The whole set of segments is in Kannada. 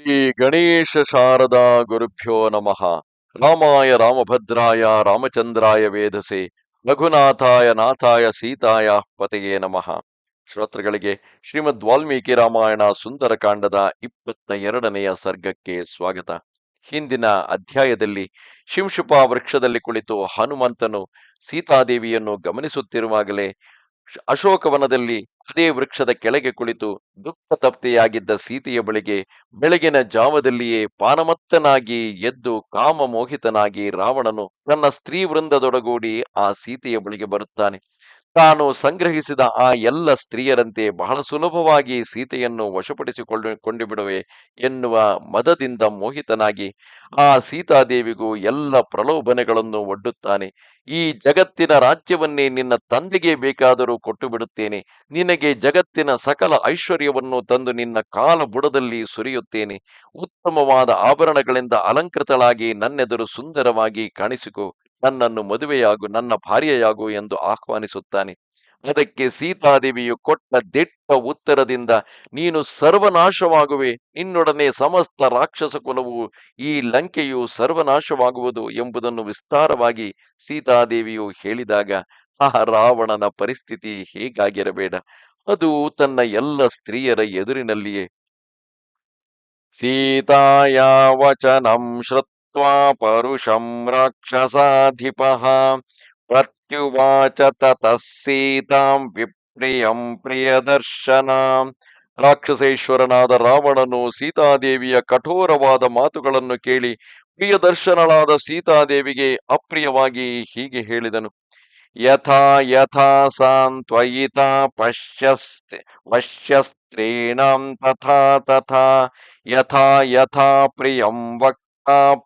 ಶ್ರೀ ಗಣೇಶ ಶಾರದಾ ಗುರುಭ್ಯೋ ನಮಃ. ರಾಮಾಯ ರಾಮಭದ್ರಾಯ, ರಾಮಚಂದ್ರಾಯ ವೇದಸೆ, ರಘುನಾಥಾಯ, ನಾಥಾಯ, ಸೀತಾಯ ಪತೆಯೇ ನಮಃ. ಶ್ರೋತೃಗಳಿಗೆ ಶ್ರೀಮದ್ ವಾಲ್ಮೀಕಿ ರಾಮಾಯಣ ಸುಂದರಕಾಂಡದ ಇಪ್ಪತ್ತ ಎರಡನೆಯ ಸರ್ಗಕ್ಕೆ ಸ್ವಾಗತ. ಹಿಂದಿನ ಅಧ್ಯಾಯದಲ್ಲಿ ಶಿಂಶುಪ ವೃಕ್ಷದಲ್ಲಿ ಕುಳಿತು ಹನುಮಂತನು ಸೀತಾದೇವಿಯನ್ನು ಗಮನಿಸುತ್ತಿರುವಾಗಲೇ ಅಶೋಕವನದಲ್ಲಿ ಅದೇ ವೃಕ್ಷದ ಕೆಳಗೆ ಕುಳಿತು ದುಃಖ ತಪ್ತೆಯಾಗಿದ್ದ ಸೀತೆಯ ಬಳಿಗೆ ಬೆಳಗಿನ ಜಾವದಲ್ಲಿಯೇ ಪಾನಮತ್ತನಾಗಿ ಎದ್ದು ಕಾಮಮೋಹಿತನಾಗಿ ರಾವಣನು ತನ್ನ ಸ್ತ್ರೀ ವೃಂದದೊಡಗೂಡಿ ಆ ಸೀತೆಯ ಬಳಿಗೆ ಬರುತ್ತಾನೆ. ತಾನು ಸಂಗ್ರಹಿಸಿದ ಆ ಎಲ್ಲ ಸ್ತ್ರೀಯರಂತೆ ಬಹಳ ಸುಲಭವಾಗಿ ಸೀತೆಯನ್ನು ವಶಪಡಿಸಿಕೊಂಡು ಕೊಂಡು ಬಿಡುವೆ ಎನ್ನುವ ಮದದಿಂದ ಮೋಹಿತನಾಗಿ ಆ ಸೀತಾದೇವಿಗೂ ಎಲ್ಲ ಪ್ರಲೋಭನೆಗಳನ್ನು ಒಡ್ಡುತ್ತಾನೆ. ಈ ಜಗತ್ತಿನ ರಾಜ್ಯವನ್ನೇ ನಿನ್ನ ತಂದೆಗೆ ಬೇಕಾದರೂ ಕೊಟ್ಟು ಬಿಡುತ್ತೇನೆ ನಿನಗೆ ಜಗತ್ತಿನ ಸಕಲ ಐಶ್ವರ್ಯವನ್ನು ತಂದು ನಿನ್ನ ಕಾಲ ಬುಡದಲ್ಲಿ ಸುರಿಯುತ್ತೇನೆ. ಉತ್ತಮವಾದ ಆಭರಣಗಳಿಂದ ಅಲಂಕೃತಳಾಗಿ ನನ್ನೆದುರು ಸುಂದರವಾಗಿ ಕಾಣಿಸಿಕೊ. ನನ್ನನ್ನು ಮದುವೆಯಾಗು, ನನ್ನ ಭಾರ್ಯೆಯಾಗು ಎಂದು ಆಹ್ವಾನಿಸುತ್ತಾನೆ. ಅದಕ್ಕೆ ಸೀತಾದೇವಿಯು ಕೊಟ್ಟ ದಿಟ್ಟ ಉತ್ತರದಿಂದ, ನೀನು ಸರ್ವನಾಶವಾಗುವೆ, ನಿನ್ನೊಡನೆ ಸಮಸ್ತ ರಾಕ್ಷಸ ಕುಲವು ಈ ಲಂಕೆಯು ಸರ್ವನಾಶವಾಗುವುದು ಎಂಬುದನ್ನು ವಿಸ್ತಾರವಾಗಿ ಸೀತಾದೇವಿಯು ಹೇಳಿದಾಗ ಆ ರಾವಣನ ಪರಿಸ್ಥಿತಿ ಹೇಗಾಗಿರಬೇಡ, ಅದು ತನ್ನ ಎಲ್ಲ ಸ್ತ್ರೀಯರ ಎದುರಿನಲ್ಲಿಯೇ. ಸೀತಾಯ ವಚನಂ ಶ್ರುತ್ವಾ ಪರುಷಂ ರಾಕ್ಷಸಾಧಿಪಃ ಪ್ರತ್ಯುವಾಚ ತತಃ ಸೀತಾಂ ವಿಪ್ರಿಯಂ ಪ್ರಿಯದರ್ಶನಾಂ ರಾಕ್ಷಸೇಶ್ವರನಾದ ರಾವಣನು ಸೀತಾದೇವಿಯ ಕಠೋರವಾದ ಮಾತುಗಳನ್ನು ಕೇಳಿ ಪ್ರಿಯದರ್ಶನಳಾದ ಸೀತಾದೇವಿಗೆ ಅಪ್ರಿಯವಾಗಿ ಹೀಗೆ ಹೇಳಿದನು, ಯಥಾ ಯಥಾ ಸಾಂತ್ವಯಿತಾ ಪಶ್ಯಸ್ತೆ ವಶ್ಯಸ್ತ್ರೀಣಾಂ ತಥಾ ತಥಾ, ಯಥಾ ಯಥಾ ಪ್ರಿಯಂ ವಕ್ತಾ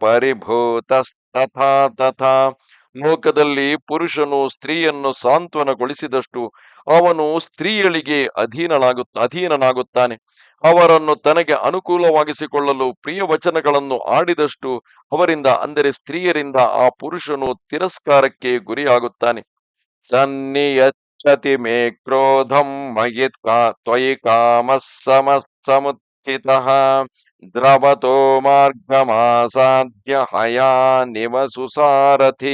ಪರಿಭೂತಸ್ತಥಾ ತಥಾ. ಲೋಕದಲ್ಲಿ ಪುರುಷನು ಸ್ತ್ರೀಯನ್ನು ಸಾಂತ್ವನಗೊಳಿಸಿದಷ್ಟು ಅವನು ಸ್ತ್ರೀಯಳಿಗೆ ಅಧೀನನಾಗುತ್ತ ಅಧೀನನಾಗುತ್ತಾನೆ. ಅವರನ್ನು ತನಗೆ ಅನುಕೂಲವಾಗಿಸಿಕೊಳ್ಳಲು ಪ್ರಿಯ ವಚನಗಳನ್ನು ಆಡಿದಷ್ಟು ಅವರಿಂದ, ಅಂದರೆ ಸ್ತ್ರೀಯರಿಂದ ಆ ಪುರುಷನು ತಿರಸ್ಕಾರಕ್ಕೆ ಗುರಿಯಾಗುತ್ತಾನೆ. ಸನ್ನಿಯಚ್ಚತಿ ಮೇ ಕ್ರೋಧಂ ಮಯಿತ್ ತ್ವಯಿ ಕಾಮ ಸಮಸ್ತಮುತ್ಥಿತಃ ದ್ರವತೋ ಮಾರ್ಗಮಾಸಾಧ್ಯ ಹಯಾ ನಿವಸು ಸಾರಥಿ.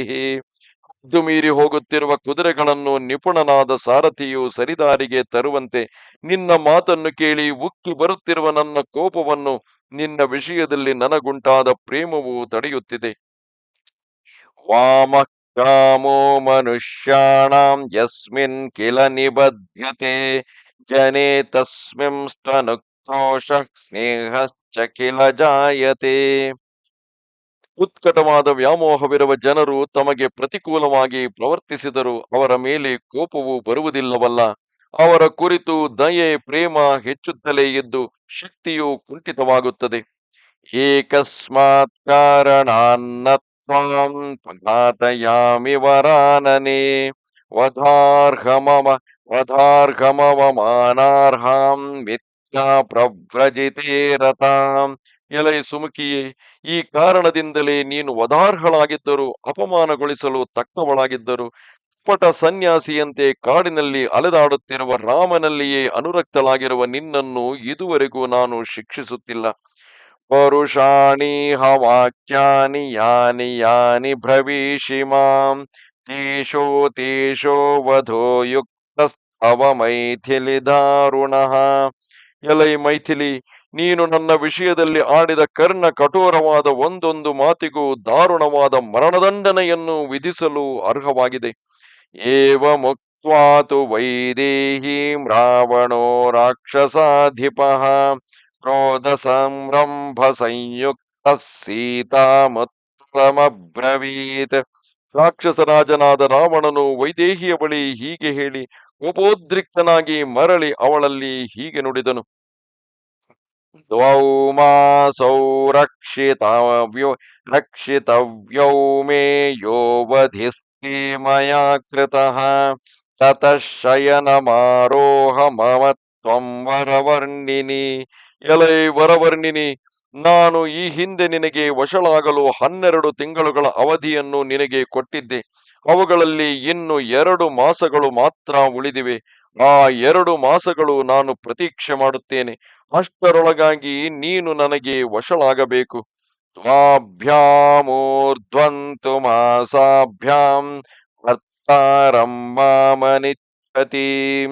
ಹದ್ದು ಮೀರಿ ಹೋಗುತ್ತಿರುವ ಕುದುರೆಗಳನ್ನು ನಿಪುಣನಾದ ಸಾರಥಿಯು ಸರಿದಾರಿಗೆ ತರುವಂತೆ ನಿನ್ನ ಮಾತನ್ನು ಕೇಳಿ ಉಕ್ಕಿ ಬರುತ್ತಿರುವ ನನ್ನ ಕೋಪವನ್ನು ನಿನ್ನ ವಿಷಯದಲ್ಲಿ ನನಗುಂಟಾದ ಪ್ರೇಮವು ತಡೆಯುತ್ತಿದೆ. ವಾಮ ಕಾಮೋ ಮನುಷ್ಯಾಣಾಂ ಯಸ್ಮಿನ್ ಕಿಲ ನಿಬದ್ಯತೆ ಜನೇ ತಸ್ಮಿಂ ಸ್ತನುಕ್ತೋಷ ಸ್ನೇಹಶ್ಚ ಕಿಲ ಜಾಯತೆ. ಉತ್ಕಟವಾದ ವ್ಯಾಮೋಹವಿರುವ ಜನರು ತಮಗೆ ಪ್ರತಿಕೂಲವಾಗಿ ಪ್ರವರ್ತಿಸಿದರು ಅವರ ಮೇಲೆ ಕೋಪವು ಬರುವುದಿಲ್ಲವಲ್ಲ. ಅವರ ಕುರಿತು ದಯೆ, ಪ್ರೇಮ ಹೆಚ್ಚುತ್ತಲೇ ಇದ್ದು ಶಕ್ತಿಯು ಕುಂಠಿತವಾಗುತ್ತದೆ. ಏಕಸ್ಮಾತ್ ಕಾರಣಾನ್ನ ತ್ವಾಂ ಘಾತಯಾಮಿ ವರಾನನೆ ವಧಾರ್ಹಮವ ವಧಾರ್ಹಮವಮಾನಾರ್ಹಾಂ ಮಿಥ್ಯಾ ಪ್ರವ್ರಜಿತೇ ರತಾಂ ಎಲೈ ಸುಮುಖಿಯೇ, ಈ ಕಾರಣದಿಂದಲೇ ನೀನು ವಧಾರ್ಹಳಾಗಿದ್ದರೂ, ಅಪಮಾನಗೊಳಿಸಲು ತಕ್ಕವಳಾಗಿದ್ದರು, ಪಟ ಸನ್ಯಾಸಿಯಂತೆ ಕಾಡಿನಲ್ಲಿ ಅಲೆದಾಡುತ್ತಿರುವ ರಾಮನಲ್ಲಿಯೇ ಅನುರಕ್ತಲಾಗಿರುವ ನಿನ್ನನ್ನು ಇದುವರೆಗೂ ನಾನು ಶಿಕ್ಷಿಸುತ್ತಿಲ್ಲ. ಪರುಷಾಣಿ ವಾಕ್ಯಾನಿ ಯಾನಿ ಯಾನಿ ಭ್ರವೀಷಿ ಮಾಂ. ತೇಷೋ ತೇಷೋ ವಧೋ ಯುಕ್ತಸ್ತವ ಮೈಥಿಲಿ ದಾರುಣಃ ಎಲೈ ಮೈಥಿಲಿ, ನೀನು ನನ್ನ ವಿಷಯದಲ್ಲಿ ಆಡಿದ ಕರ್ಣ ಕಠೋರವಾದ ಒಂದೊಂದು ಮಾತಿಗೂ ದಾರುಣವಾದ ಮರಣದಂಡನೆಯನ್ನು ವಿಧಿಸಲು ಅರ್ಹವಾಗಿದೆ. ಏವ ಮುಕ್ವಾತು ವೈದೇಹೀಂ ರಾವಣೋ ರಾಕ್ಷಸಾಧಿಪ ಕ್ರೋಧ ಸಂರಂಭ ಸಂಯುಕ್ತ ಸೀತಾಮುತ್ತಮಬ್ರವೀತ್ ರಾಕ್ಷಸರಾಜನಾದ ರಾವಣನು ವೈದೇಹಿಯ ಬಳಿ ಹೀಗೆ ಹೇಳಿ, ಕೋಪೋದ್ರಿಕ್ತನಾಗಿ ಮರಳಿ ಅವಳಲ್ಲಿ ಹೀಗೆ ನುಡಿದನು. ಯೋ ವಧಿಸ್ತೆ ಮಯಾ ಕೃತಃ ತತಃ ಶಯನಮಾರೋಹ ಮಮ ತ್ವಂ ವರವರ್ಣಿನಿ ಎಲೈ ವರವರ್ಣಿನಿ ನಾನು ಈ ಹಿಂದೆ ನಿನಗೆ ವಶಳಾಗಲು ಹನ್ನೆರಡು ತಿಂಗಳುಗಳ ಅವಧಿಯನ್ನು ನಿನಗೆ ಕೊಟ್ಟಿದ್ದೆ। ಅವುಗಳಲ್ಲಿ ಇನ್ನು ಎರಡು ಮಾಸಗಳು ಮಾತ್ರ ಉಳಿದಿವೆ. ಆ ಎರಡು ಮಾಸಗಳು ನಾನು ಪ್ರತೀಕ್ಷೆ ಮಾಡುತ್ತೇನೆ. ಅಷ್ಟರೊಳಗಾಗಿ ನೀನು ನನಗೆ ವಶಳಾಗಬೇಕು. ತ್ವಾಭ್ಯಾಮೂರ್ಧ್ವಂತು ಮಾಸಾಭ್ಯಾಂ ಭರ್ತಾರಂ ಮಾಮನಿಚ್ಛತಿ.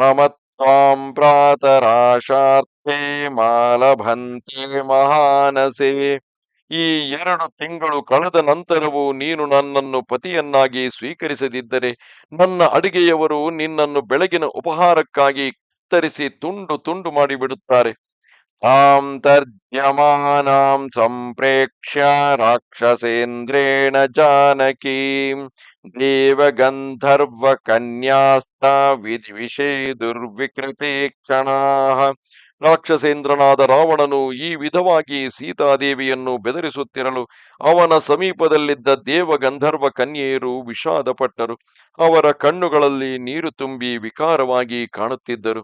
ಮಮ ತ್ವಾಂ ಮಾಲಭಂತಿ ಮಾಲಭಂತೆ ಮಹಾನಸೆ. ಈ ಎರಡು ತಿಂಗಳು ಕಳೆದ ನಂತರವೂ ನೀನು ನನ್ನನ್ನು ಪತಿಯನ್ನಾಗಿ ಸ್ವೀಕರಿಸದಿದ್ದರೆ ನನ್ನ ಅಡಿಗೆಯವರು ನಿನ್ನನ್ನು ಬೆಳಗಿನ ಉಪಹಾರಕ್ಕಾಗಿ ಕತ್ತರಿಸಿ ತುಂಡು ತುಂಡು ಮಾಡಿಬಿಡುತ್ತಾರೆ. ತಾಂ ತರ್ಜ್ಯಮಾನಾಂ ಸಂಪ್ರೇಕ್ಷ್ಯ ರಾಕ್ಷಸೇಂದ್ರೇಣ ಜಾನಕಿ ದೇವಗಂಧರ್ವ ಕನ್ಯಾಸ್ತ ವಿಷೇ ದುರ್ವಿಕೃತಿ ಕ್ಷಣಾಃ ರಾಕ್ಷಸೇಂದ್ರನಾದ ರಾವಣನು ಈ ವಿಧವಾಗಿ ಸೀತಾದೇವಿಯನ್ನು ಬೆದರಿಸುತ್ತಿರಲು ಅವನ ಸಮೀಪದಲ್ಲಿದ್ದ ದೇವಗಂಧರ್ವ ಕನ್ಯೆಯರು ವಿಷಾದಪಟ್ಟರು. ಅವರ ಕಣ್ಣುಗಳಲ್ಲಿ ನೀರು ತುಂಬಿ ವಿಕಾರವಾಗಿ ಕಾಣುತ್ತಿದ್ದರು.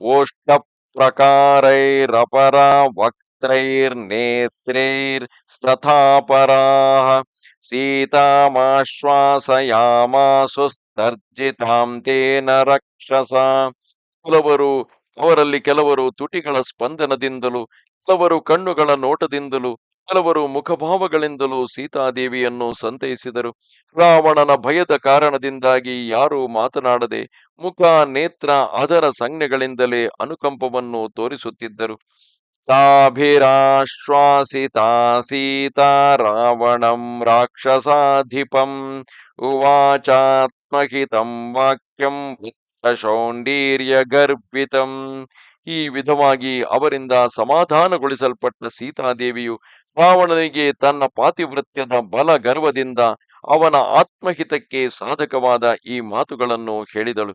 ಓಷ್ಟ ಪ್ರಕಾರೈರಪರ ವಕ್ತೈರ್ ನೇತ್ರೈರ್ ಸ್ತರ್ಜಿತಾಂ ತೇನ ರಕ್ಷಸ. ಕೆಲವರು ಅವರಲ್ಲಿ ಕೆಲವರು ತುಟಿಗಳ ಸ್ಪಂದನದಿಂದಲೂ, ಕೆಲವರು ಕಣ್ಣುಗಳ ನೋಟದಿಂದಲೂ, ಕೆಲವರು ಮುಖಭಾವಗಳಿಂದಲೂ ಸೀತಾದೇವಿಯನ್ನು ಸಂತೈಸಿದರು. ರಾವಣನ ಭಯದ ಕಾರಣದಿಂದಾಗಿ ಯಾರೂ ಮಾತನಾಡದೆ ಮುಖ, ನೇತ್ರ, ಅದರ ಸಂಜ್ಞೆಗಳಿಂದಲೇ ಅನುಕಂಪವನ್ನು ತೋರಿಸುತ್ತಿದ್ದರು. ತಾಭಿರಾಶ್ವಾಸಿತಾ ಸೀತಾ ರಾವಣಂ ರಾಕ್ಷಸಾಧಿಪಂ, ಉವಾಚಾತ್ಮಹಿತಂ ವಾಕ್ಯಂ ಶೌಂಡೀರ್ಯ ಗರ್ಭಿತಂ ಈ ವಿಧವಾಗಿ ಅವರಿಂದ ಸಮಾಧಾನಗೊಳಿಸಲ್ಪಟ್ಟ ಸೀತಾದೇವಿಯು ರಾವಣನಿಗೆ ತನ್ನ ಪಾತಿವೃತ್ಯದ ಬಲ ಗರ್ವದಿಂದ ಅವನ ಆತ್ಮಹಿತಕ್ಕೆ ಸಾಧಕವಾದ ಈ ಮಾತುಗಳನ್ನು ಹೇಳಿದಳು.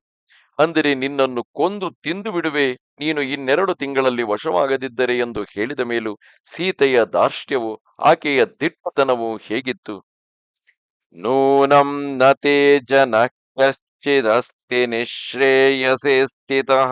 ಅಂದರೆ ನಿನ್ನನ್ನು ಕೊಂದು ತಿಂದು ಬಿಡುವೆ, ನೀನು ಇನ್ನೆರಡು ತಿಂಗಳಲ್ಲಿ ವಶವಾಗದಿದ್ದರೆ ಎಂದು ಹೇಳಿದ ಮೇಲೂ ಸೀತೆಯ ದಾರ್ಷ್ಟ್ಯವು ಆಕೆಯ ದಿಟ್ಟತನವು ಹೇಗಿತ್ತು. ನೂನಂ ನತೆ ಜನ ಕಶ್ಚಿದಸ್ತಿ ನಿಶ್ರೇಯಸೆ ಸ್ಥಿತಃ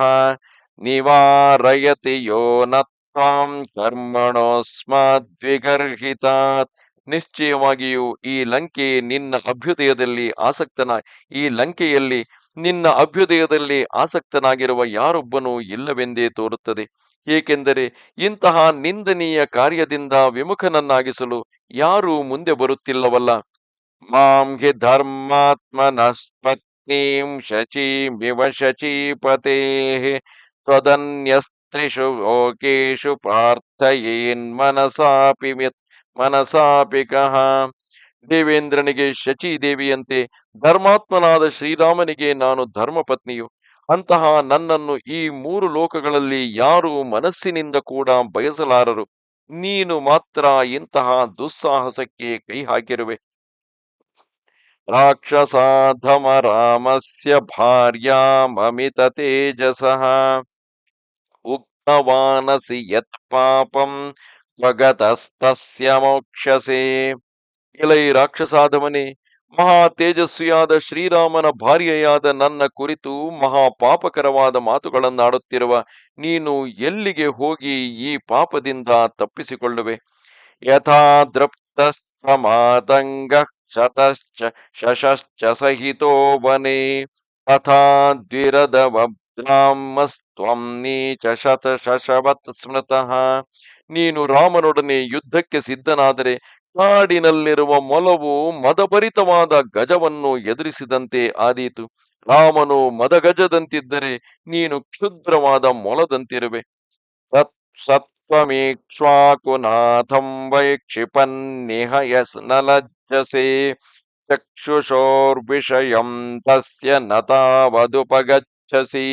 ನಿವಾರಯತಿ ಯೋ ನತ್ವಾಂ ಕರ್ಮಣೋಸ್ಮದ್ವಿಗರ್ಹಿತಾತ್ ನಿಶ್ಚಯವಾಗಿಯೂ ಈ ಲಂಕೆ ನಿನ್ನ ಅಭ್ಯುದಯದಲ್ಲಿ ಆಸಕ್ತನ, ಈ ಲಂಕೆಯಲ್ಲಿ ನಿನ್ನ ಅಭ್ಯುದಯದಲ್ಲಿ ಆಸಕ್ತನಾಗಿರುವ ಯಾರೊಬ್ಬನೂ ಇಲ್ಲವೆಂದೇ ತೋರುತ್ತದೆ. ಏಕೆಂದರೆ ಇಂತಹ ನಿಂದನೀಯ ಕಾರ್ಯದಿಂದ ವಿಮುಖನನ್ನಾಗಿಸಲು ಯಾರೂ ಮುಂದೆ ಬರುತ್ತಿಲ್ಲವಲ್ಲ. ಮಾಂ ಹಿ ಧರ್ಮಾತ್ಮನಸ್ಪತ್ನೀಂ ಶಚೀಮಿವ ಶಚೀಪತೆ ತ್ವದನ್ಯಸ್ತ್ರಿಷು ಲೋಕೇಶು ಪ್ರಾರ್ಥಯೇನ್ ಮನಸಾಪಿ ಮಿತ್ ಮನಸಾಪಿ ಕಹ ದೇವೇಂದ್ರನಿಗೆ ಶಚೀದೇವಿಯಂತೆ ಧರ್ಮಾತ್ಮನಾದ ಶ್ರೀರಾಮನಿಗೆ ನಾನು ಧರ್ಮಪತ್ನಿಯು ಅಂತಹ ನನ್ನನ್ನು ಈ ಮೂರು ಲೋಕಗಳಲ್ಲಿ ಯಾರು ಮನಸ್ಸಿನಿಂದ ಕೂಡ ಬಯಸಲಾರರು. ನೀನು ಮಾತ್ರ ಇಂತಹ ದುಸ್ಸಾಹಸಕ್ಕೆ ಕೈ ಹಾಕಿರುವೆ. ತೇಜಸಃ ಉಕ್ತವಾನಸಿ ಯತ್ ಪಾಪಂ ತ್ವಗತಸ್ತಸ್ಯ ಮೋಕ್ಷಸೆ ಎಲೈ ರಾಕ್ಷಸಾಧವನೇ ಮಹಾ ತೇಜಸ್ವಿಯಾದ ಶ್ರೀರಾಮನ ಭಾರ್ಯೆಯಾದ ನನ್ನ ಕುರಿತು ಮಹಾ ಪಾಪಕರವಾದ ಮಾತುಗಳನ್ನಾಡುತ್ತಿರುವ ನೀನು ಎಲ್ಲಿಗೆ ಹೋಗಿ ಈ ಪಾಪದಿಂದ ತಪ್ಪಿಸಿಕೊಳ್ಳುವೆ? ಯಥಾ ದೃಪ್ತ ಮಾತಂಗ ಶತಶ್ಚ ಸಹಿತೋ ವನೆ ತಥಾ ನೀಚ ಶತ ಶಶವತ್ ಸ್ಮೃತಃ ನೀನು ರಾಮನೊಡನೆ ಯುದ್ಧಕ್ಕೆ ಸಿದ್ಧನಾದರೆ ಕಾಡಿನಲ್ಲಿರುವ ಮೊಲವು ಮದಭರಿತವಾದ ಗಜವನ್ನು ಎದುರಿಸಿದಂತೆ ಆದೀತು. ರಾಮನು ಮದಗಜದಂತಿದ್ದರೆ ನೀನು ಕ್ಷುದ್ರವಾದ ಮೊಲದಂತಿರುವೆ. ತತ್ ಸತ್ವಮೀಕ್ಷ್ವಾಕುನಾಥಂ ವೈ ಕ್ಷಿಪನ್ನಿಹ ಯಸ್ ಲಜ್ಜಸೆ ಚಕ್ಷುಷೋರ್ವಿಷಯಂ ತಸ್ಯ ನತಾವದುಪಗಚ್ಚಸಿ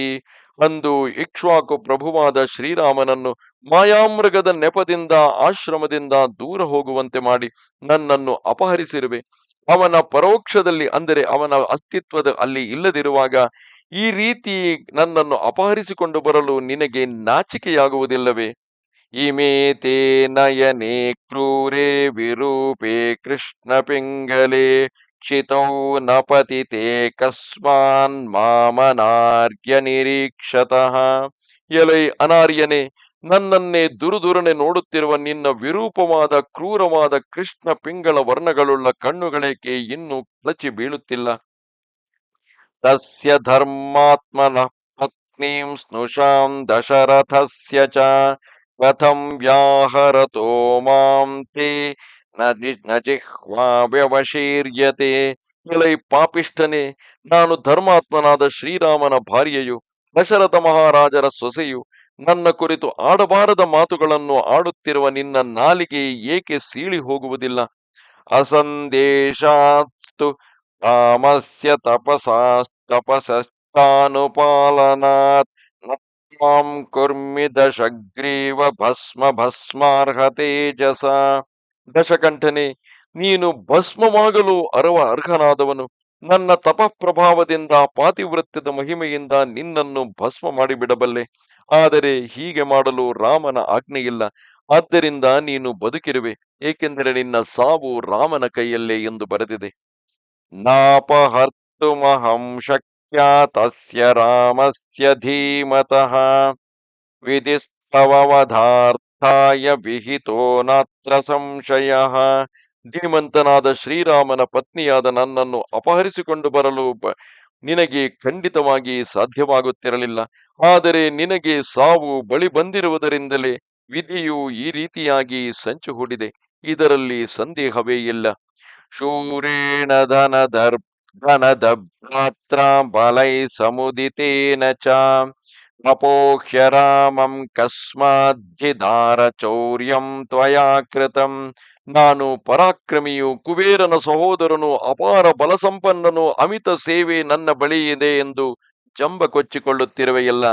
ಅಂದು ಇಕ್ಷ್ವಾಕು ಪ್ರಭುವಾದ ಶ್ರೀರಾಮನನ್ನು ಮಾಯಾಮೃಗದ ನೆಪದಿಂದ ಆಶ್ರಮದಿಂದ ದೂರ ಹೋಗುವಂತೆ ಮಾಡಿ ನನ್ನನ್ನು ಅಪಹರಿಸಿರುವೆ. ಅವನ ಪರೋಕ್ಷದಲ್ಲಿ ಅಂದರೆ ಅವನ ಅಸ್ತಿತ್ವದ ಅಲ್ಲಿ ಇಲ್ಲದಿರುವಾಗ ಈ ರೀತಿ ನನ್ನನ್ನು ಅಪಹರಿಸಿಕೊಂಡು ಬರಲು ನಿನಗೆ ನಾಚಿಕೆಯಾಗುವುದಿಲ್ಲವೇ? ಇಮೇ ತೇ ನಯನೆ ಕ್ರೂರೆ ವಿರೂಪೇ ಕೃಷ್ಣ ಪಿಂಗಲೆ ಕ್ಷಿತೌ ನ ಪತಿತೆ ಕಸ್ಮಾನ್ ಮಾಮನಾರ್ಯ ನಿರೀಕ್ಷತಃ. ಎಲೈ ಅನಾರ್ಯನೆ, ನನ್ನನ್ನೇ ದುರುದುರನೆ ನೋಡುತ್ತಿರುವ ನಿನ್ನ ವಿರೂಪವಾದ ಕ್ರೂರವಾದ ಕೃಷ್ಣ ಪಿಂಗಳ ವರ್ಣಗಳುಳ್ಳ ಕಣ್ಣುಗಳೇಕೆ ಇನ್ನೂ ಕ್ಲಚಿ ಬೀಳುತ್ತಿಲ್ಲ? ತಸ್ಯ ಧರ್ಮಾತ್ಮನ ಪತ್ನೀಂ ಸ್ನುಷಾಂ ದಶರಥಸ್ಯ ಚ ಕಥಂ ವ್ಯಾಹರತೋ ನ ಜಿ- ನ ಜಿಹ್ವಾ ವ್ಯವಶೀರ್ಯತೆ ಪಾಪಿಷ್ಠನೇ ನಾನು ಧರ್ಮಾತ್ಮನಾದ ಶ್ರೀರಾಮನ ಭಾರ್ಯೆಯು ದಶರಥ ಮಹಾರಾಜರ ಸೊಸೆಯು, ನನ್ನ ಕುರಿತು ಆಡಬಾರದ ಮಾತುಗಳನ್ನು ಆಡುತ್ತಿರುವ ನಿನ್ನ ನಾಲಿಗೆ ಏಕೆ ಸೀಳಿ ಹೋಗುವುದಿಲ್ಲ? ಅಸಂದೇಶಾತ್ತು ಕಾಮಸ್ಯ ತಪಸಾ ತಪಸಶ್ಚಾನುಪಾಲನಾತ್ ನತ್ವಾಂ ಕುರ್ಮಿ ದಶಗ್ರೀವ ಭಸ್ಮ ಭಸ್ಮಾರ್ಹ ತೇಜಸ ದಶಕಂಠನೆ ನೀನು ಭಸ್ಮವಾಗಲು ಅರವ ಅರ್ಹನಾದವನು. ನನ್ನ ತಪಃಪ್ರಭಾವದಿಂದ, ಪಾತಿವೃತ್ಯದ ಮಹಿಮೆಯಿಂದ ನಿನ್ನನ್ನು ಭಸ್ಮ ಮಾಡಿಬಿಡಬಲ್ಲೆ. ಆದರೆ ಹೀಗೆ ಮಾಡಲು ರಾಮನ ಆಜ್ಞೆಯಿಲ್ಲ. ಆದ್ದರಿಂದ ನೀನು ಬದುಕಿರುವೆ. ಏಕೆಂದರೆ ನಿನ್ನ ಸಾವು ರಾಮನ ಕೈಯಲ್ಲೇ ಎಂದು ಬರೆದಿದೆ. ನಾಪಹರ್ತುಮಹಂ ಶಕ್ಯ ತಸ್ಯ ರಾಮಸ್ಯ ಧೀಮತಃ ವಿಧಿಸ್ತವವಧಾರ್ಥಾಯ ವಿಹಿತೋ ನಾತ್ರ ಸಂಶಯ ಧೀಮಂತನಾದ ಶ್ರೀರಾಮನ ಪತ್ನಿಯಾದ ನನ್ನನ್ನು ಅಪಹರಿಸಿಕೊಂಡು ಬರಲು ನಿನಗೆ ಖಂಡಿತವಾಗಿ ಸಾಧ್ಯವಾಗುತ್ತಿರಲಿಲ್ಲ. ಆದರೆ ನಿನಗೆ ಸಾವು ಬಳಿ ಬಂದಿರುವುದರಿಂದಲೇ ವಿಧಿಯು ಈ ರೀತಿಯಾಗಿ ಸಂಚು ಹೂಡಿದೆ. ಇದರಲ್ಲಿ ಸಂದೇಹವೇ ಇಲ್ಲ. ಶೂರೇಣ ಧನದರ್ ಧನದಭ್ರಾತ್ರ ಬಲೈ ಸಮುದಿತೇನ ಚ ಅಪೋಹ್ಯ ರಾಮಂ ಕಸ್ಮಾದ್ಧಿದಾರ ಚೌರ್ಯಂ ತ್ವಯಾ ಕೃತಂ ನಾನು ಪರಾಕ್ರಮಿಯು ಕುಬೇರನ ಸಹೋದರನು ಅಪಾರ ಬಲಸಂಪನ್ನನು ಅಮಿತ ಸೇವೆ ನನ್ನ ಬಳಿ ಎಂದು ಜಂಬ ಕೊಚ್ಚಿಕೊಳ್ಳುತ್ತಿರುವೆಯಲ್ಲ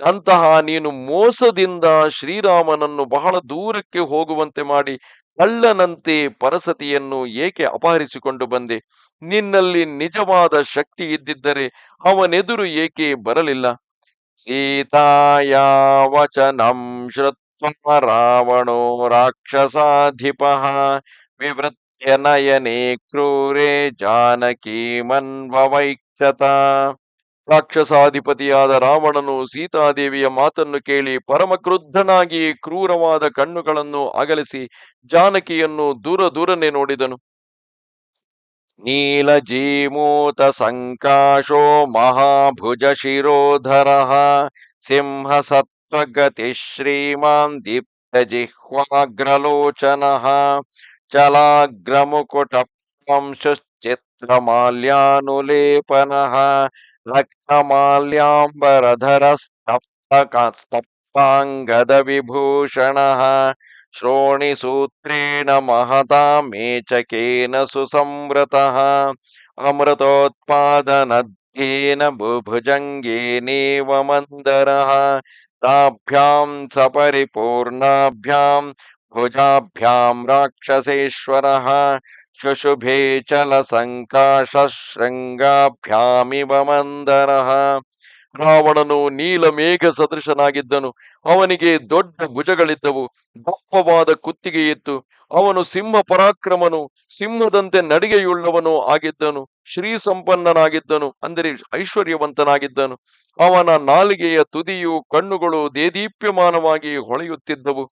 ಅಂತಹ ನೀನು ಮೋಸದಿಂದ ಶ್ರೀರಾಮನನ್ನು ಬಹಳ ದೂರಕ್ಕೆ ಹೋಗುವಂತೆ ಮಾಡಿ ಕಳ್ಳನಂತೆ ಪರಸತಿಯನ್ನು ಏಕೆ ಅಪಹರಿಸಿಕೊಂಡು ಬಂದೆ? ನಿನ್ನಲ್ಲಿ ನಿಜವಾದ ಶಕ್ತಿ ಇದ್ದಿದ್ದರೆ ಅವನೆದುರು ಏಕೆ ಬರಲಿಲ್ಲ? ಸೀತಾಯ ವಚನಂ ಶ್ರುತ್ವ ರಾವಣೋ ರಾಕ್ಷಸಾಧಿಪ ವಿವೃತ್ಯ ನಯನೆ ಕ್ರೂರೆ ಜಾನಕಿ ಮನ್ವವೈಕ್ಷತ ರಾಕ್ಷಸಾಧಿಪತಿಯಾದ ರಾವಣನು ಸೀತಾದೇವಿಯ ಮಾತನ್ನು ಕೇಳಿ ಪರಮಕ್ರುದ್ಧನಾಗಿ ಕ್ರೂರವಾದ ಕಣ್ಣುಗಳನ್ನು ಅಗಲಿಸಿ ಜಾನಕಿಯನ್ನು ದೂರ ದೂರನೆ ನೋಡಿದನು. ನೀಲಜೀಮೂತ ಸಂಕಾಶೋ ಮಹಾಭುಜ ಶಿರೋಧರ ಸಿಂಹ ಸತ್ವಗತಿ ಶ್ರೀಮಾನ್ ದೀಪ್ತ ಜಿಹ್ವಾಗ್ರಲೋಚನ ಚಲಾಗ್ರಮುಕುಟ रक्तमाल्यानुलेपनः रक्तमाल्याम्बरधरस्तप्ताङ्गदविभूषणः श्रोणिसूत्रेण महतामेचकेन सुसंवृतः अमृतोत्पादनध्येन बुभुजङ्गेनेव मन्दरः ताभ्यां सपरिपूर्णाभ्यां भुजाभ्यां राक्षसेश्वरः ಸಪರಿಪೂರ್ಣಾಭ್ಯಾಂ ಭುಜಾಭ್ಯಾಂ ರಾಕ್ಷಸೇಶ್ವರಃ ಶುಶುಭೆ ಚಲ ಸಂಕಾಶ ಶೃಂಗಾಭ್ಯಾಮಿವ ಮಂದರಃ ರಾವಣನು ನೀಲಮೇಘ ಸದೃಶನಾಗಿದ್ದನು ಅವನಿಗೆ ದೊಡ್ಡ ಭುಜಗಳಿದ್ದವು. ದಪ್ಪವಾದ ಕುತ್ತಿಗೆ ಇತ್ತು. ಅವನು ಸಿಂಹ ಪರಾಕ್ರಮನು, ಸಿಂಹದಂತೆ ನಡಿಗೆಯುಳ್ಳವನು ಆಗಿದ್ದನು. ಶ್ರೀ ಸಂಪನ್ನನಾಗಿದ್ದನು, ಅಂದರೆ ಐಶ್ವರ್ಯವಂತನಾಗಿದ್ದನು. ಅವನ ನಾಲಿಗೆಯ ತುದಿಯು ಕಣ್ಣುಗಳು ದೇದೀಪ್ಯಮಾನವಾಗಿ ಹೊಳೆಯುತ್ತಿದ್ದವು.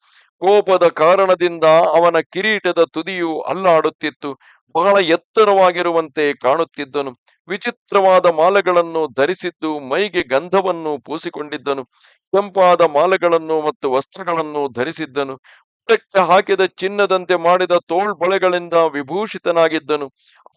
ಕೋಪದ ಕಾರಣದಿಂದ ಅವನ ಕಿರೀಟದ ತುದಿಯು ಅಲ್ಲಾಡುತ್ತಿತ್ತು. ಬಹಳ ಎತ್ತರವಾಗಿರುವಂತೆ ಕಾಣುತ್ತಿದ್ದನು. ವಿಚಿತ್ರವಾದ ಮಾಲೆಗಳನ್ನು ಧರಿಸಿದ್ದು ಮೈಗೆ ಗಂಧವನ್ನು ಪೂಸಿಕೊಂಡಿದ್ದನು. ಕೆಂಪಾದ ಮಾಲೆಗಳನ್ನು ಮತ್ತು ವಸ್ತ್ರಗಳನ್ನು ಧರಿಸಿದ್ದನು. ಪುಟಕ್ಕೆ ಹಾಕಿದ ಚಿನ್ನದಂತೆ ಮಾಡಿದ ತೋಳ್ಬಳೆಗಳಿಂದ ವಿಭೂಷಿತನಾಗಿದ್ದನು.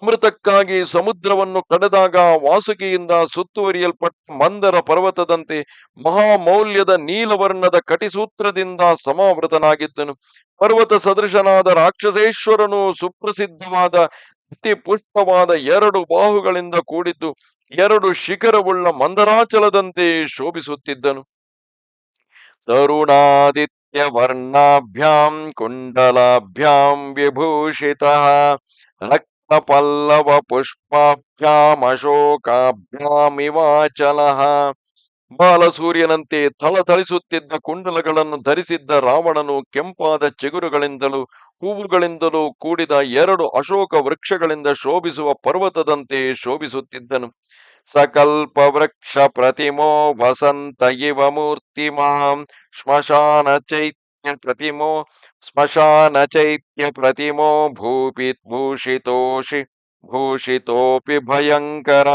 ಅಮೃತಕ್ಕಾಗಿ ಸಮುದ್ರವನ್ನು ಕಡೆದಾಗ ವಾಸುಕಿಯಿಂದ ಸುತ್ತುವರಿಯಲ್ಪಟ್ಟ ಮಂದರ ಪರ್ವತದಂತೆ ಮಹಾಮೌಲ್ಯದ ನೀಲವರ್ಣದ ಕಟಿಸೂತ್ರದಿಂದ ಸಮಾವೃತನಾಗಿದ್ದನು. ಪರ್ವತ ಸದೃಶನಾದ ರಾಕ್ಷಸೇಶ್ವರನು ಸುಪ್ರಸಿದ್ಧವಾದ ಅತಿ ಪುಷ್ಪವಾದ ಎರಡು ಬಾಹುಗಳಿಂದ ಕೂಡಿದ್ದು ಎರಡು ಶಿಖರವುಳ್ಳ ಮಂದರಾಚಲದಂತೆ ಶೋಭಿಸುತ್ತಿದ್ದನು. ತರುಣಾದಿತ್ಯ वर्णाभ्याम् कुण्डलाभ्याम् विभूषितः रक्तपल्लवपुष्पाभ्यामशोकाभ्यामिवाचलः ಬಾಲಸೂರ್ಯನಂತೆ ಥಳಥಳಿಸುತ್ತಿದ್ದ ಕುಂಡಲಗಳನ್ನು ಧರಿಸಿದ್ದ ರಾವಣನು ಕೆಂಪಾದ ಚಿಗುರುಗಳಿಂದಲೂ ಹೂವುಗಳಿಂದಲೂ ಕೂಡಿದ ಎರಡು ಅಶೋಕ ವೃಕ್ಷಗಳಿಂದ ಶೋಭಿಸುವ ಪರ್ವತದಂತೆ ಶೋಭಿಸುತ್ತಿದ್ದನು. ಸಕಲ್ಪ ವೃಕ್ಷ ಪ್ರತಿಮೋ ವಸಂತ ಇವ ಮೂರ್ತಿಮಾಂ ಶ್ಮಶಾನ ಚೈತ್ಯ ಪ್ರತಿಮೋ, ಸ್ಮಶಾನ ಚೈತ್ಯ ಪ್ರತಿಮೋ ಭೂಪಿತ್ ಭೂಷಿತೋಷಿ ಭೂಷಿತೋಪಿ ಭಯಂಕರ.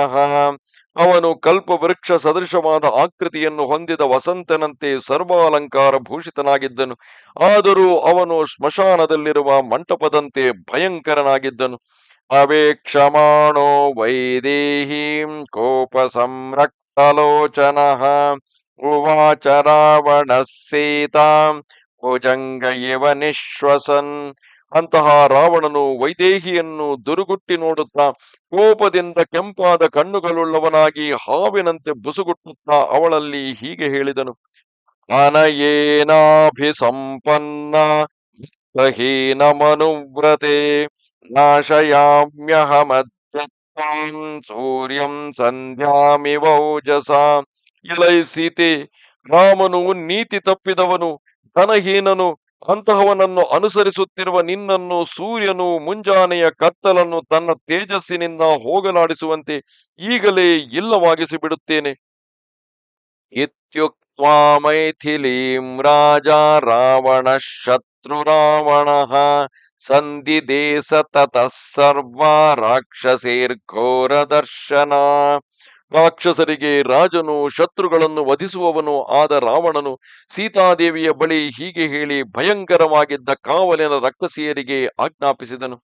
ಅವನು ಕಲ್ಪವೃಕ್ಷ ಸದೃಶವಾದ ಆಕೃತಿಯನ್ನು ಹೊಂದಿದ ವಸಂತನಂತೆ ಸರ್ವಾಲಂಕಾರ ಭೂಷಿತನಾಗಿದ್ದನು. ಆದರೂ ಅವನು ಸ್ಮಶಾನದಲ್ಲಿರುವ ಮಂಟಪದಂತೆ ಭಯಂಕರನಾಗಿದ್ದನು. ಅವೇಕ್ಷಮಾಣೋ ವೈದೇಹಿ ಕೋಪ ಸಂರಕ್ತಲೋಚನ ಉವಾಚ ರಾವಣ ಸೀತಾಂ ಭುಜಂಗ ಇವ ನಿಶ್ವಸನ್. ಅಂತಹ ರಾವಣನು ವೈದೇಹಿಯನ್ನು ದುರುಗುಟ್ಟಿ ನೋಡುತ್ತಾ ಕೋಪದಿಂದ ಕೆಂಪಾದ ಕಣ್ಣುಗಳುಳ್ಳವನಾಗಿ ಹಾವಿನಂತೆ ಬುಸುಗುಟ್ಟುತ್ತಾ ಅವಳಲ್ಲಿ ಹೀಗೆ ಹೇಳಿದನು ಅನಯೇನಾಭಿಸಂಪನ್ನ ಹೀನ ಮನುವ್ರತೆ ನಾಶಯಾಮ್ಯಹಮದ್ಯತ್ವಾಂ ಸೂರ್ಯಂ ಸಂಧ್ಯಾಮಿವೌಜಸ ಇಳೈ ಸೀತೆ ರಾಮನು ನೀತಿ ತಪ್ಪಿದವನು, ಧನಹೀನನು ಅಂತಹವನನ್ನು ಅನುಸರಿಸುತ್ತಿರುವ ನಿನ್ನನ್ನು ಸೂರ್ಯನು ಮುಂಜಾನೆಯ ಕತ್ತಲನ್ನು ತನ್ನ ತೇಜಸ್ಸಿನಿಂದ ಹೋಗಲಾಡಿಸುವಂತೆ ಈಗಲೇ ಇಲ್ಲವಾಗಿಸಿ ಬಿಡುತ್ತೇನೆ ಇತ್ಯುಕ್ತ್ವಾ ಮೈಥಿಲೀಂ ರಾಜ ರಾವಣ ಶತ್ರು ರಾವಣ ಸಂದಿದೇಶ ತತಃ ಸರ್ವ ರಾಕ್ಷಸೇರ್ಘೋರ ದರ್ಶನ ರಾಕ್ಷಸರಿಗೆ ರಾಜನು ಶತ್ರುಗಳನ್ನು ವಧಿಸುವವನು ಆದ ರಾವಣನು ಸೀತಾದೇವಿಯ ಬಳಿ ಹೀಗೆ ಹೇಳಿ ಭಯಂಕರವಾಗಿದ್ದ ಕಾವಲಿನ ರಕ್ಕಸಿಯರಿಗೆ ಆಜ್ಞಾಪಿಸಿದನು.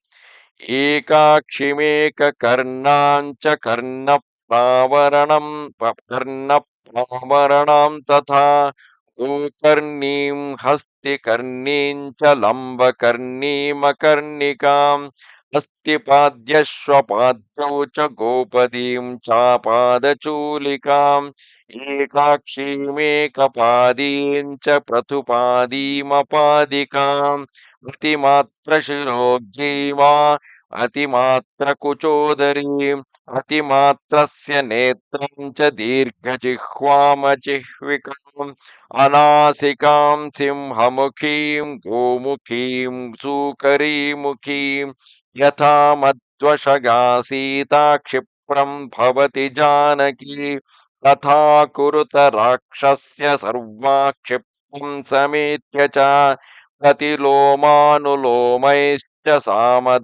ಏಕಾಕ್ಷಿಮೇಕ ಕರ್ಣಾಂಚ ಕರ್ಣ ಪ್ರಾವರಣಂ ಕರ್ಣ ಪ್ರಾವರಣಾಂ ತಥಾ ಗೋಕರ್ಣೀಂ ಹಸ್ತಿ ಕರ್ಣೀಂಚ ಲಂಬ ಕರ್ಣೀಮಕರ್ಣಿಕಾಂ अस्तिपाद्यश्वपाद्यौ च गोपदीं चापादचूलिकाम् एकाक्षीमेकपादीं च प्रथुपादीमपादिकाम् अतिमात्रशिरोग्रीवा अतिमात्रकुचोदरीम्, अतिमात्रस्य नेत्रं च दीर्घजिह्वामजिह्विकाम् अनासिकां सिंहमुखीं, गोमुखीं, सूकरीमुखीं यथा मध्वशगा सीता क्षिप्रं भवति जानकी तथा कुरुत राक्षस्य सर्वा क्षिप्रं समेत्य च ಪ್ರತಿಲೋಮಾನುಲೋಮೈಶ್ಚ ಸಾಮಧಾನಾದಿಭೇದನೈ.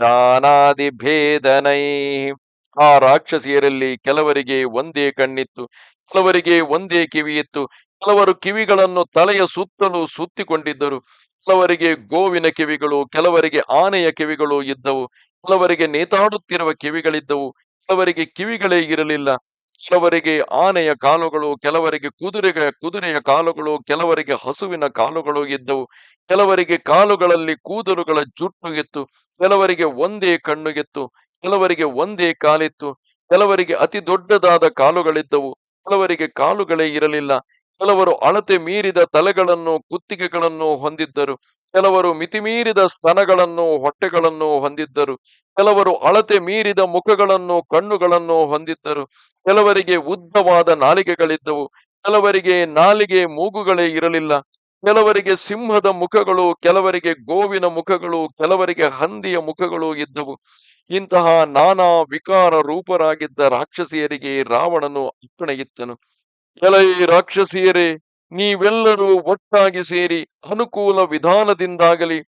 ಆ ರಾಕ್ಷಸಿಯರಲ್ಲಿ ಕೆಲವರಿಗೆ ಒಂದೇ ಕಣ್ಣಿತ್ತು, ಕೆಲವರಿಗೆ ಒಂದೇ ಕಿವಿಯಿತ್ತು, ಕೆಲವರು ಕಿವಿಗಳನ್ನು ತಲೆಯ ಸುತ್ತಲೂ ಸುತ್ತಿಕೊಂಡಿದ್ದರು, ಕೆಲವರಿಗೆ ಗೋವಿನ ಕಿವಿಗಳು, ಕೆಲವರಿಗೆ ಆನೆಯ ಕಿವಿಗಳು ಇದ್ದವು, ಕೆಲವರಿಗೆ ನೇತಾಡುತ್ತಿರುವ ಕಿವಿಗಳಿದ್ದವು, ಕೆಲವರಿಗೆ ಕಿವಿಗಳೇ ಇರಲಿಲ್ಲ. ಕೆಲವರಿಗೆ ಆನೆಯ ಕಾಲುಗಳು, ಕೆಲವರಿಗೆ ಕುದುರೆಗಳ ಕುದುರೆಯ ಕಾಲುಗಳು, ಕೆಲವರಿಗೆ ಹಸುವಿನ ಕಾಲುಗಳು ಇದ್ದವು. ಕೆಲವರಿಗೆ ಕಾಲುಗಳಲ್ಲಿ ಕೂದಲುಗಳ ಜುಟ್ಟು ಇತ್ತು. ಕೆಲವರಿಗೆ ಒಂದೇ ಕಣ್ಣು ಇತ್ತು ಕೆಲವರಿಗೆ ಒಂದೇ ಕಾಲಿತ್ತು. ಕೆಲವರಿಗೆ ಅತಿ ದೊಡ್ಡದಾದ ಕಾಲುಗಳಿದ್ದವು. ಕೆಲವರಿಗೆ ಕಾಲುಗಳೇ ಇರಲಿಲ್ಲ. ಕೆಲವರು ಅಳತೆ ಮೀರಿದ ತಲೆಗಳನ್ನು, ಕುತ್ತಿಗೆಗಳನ್ನು ಹೊಂದಿದ್ದರು. ಕೆಲವರು ಮಿತಿಮೀರಿದ ಸ್ತನಗಳನ್ನು, ಹೊಟ್ಟೆಗಳನ್ನು ಹೊಂದಿದ್ದರು. ಕೆಲವರು ಅಳತೆ ಮೀರಿದ ಮುಖಗಳನ್ನು, ಕಣ್ಣುಗಳನ್ನು ಹೊಂದಿದ್ದರು. ಕೆಲವರಿಗೆ ಉದ್ದವಾದ ನಾಲಿಗೆಗಳಿದ್ದವು. ಕೆಲವರಿಗೆ ನಾಲಿಗೆ ಮೂಗುಗಳೇ ಇರಲಿಲ್ಲ. ಕೆಲವರಿಗೆ ಸಿಂಹದ ಮುಖಗಳು, ಕೆಲವರಿಗೆ ಗೋವಿನ ಮುಖಗಳು, ಕೆಲವರಿಗೆ ಹಂದಿಯ ಮುಖಗಳು ಇದ್ದವು. ಇಂತಹ ನಾನಾ ವಿಕಾರ ರೂಪರಾಗಿದ್ದ ರಾಕ್ಷಸಿಯರಿಗೆ ರಾವಣನು ಅಪ್ಪಣೆಯಿತ್ತನು. ಎಲೈ ರಾಕ್ಷಸಿಯರೇ, ನೀವೆಲ್ಲರೂ ಒಟ್ಟಾಗಿ ಸೇರಿ ಅನುಕೂಲ ವಿಧಾನದಿಂದಾಗಲಿ,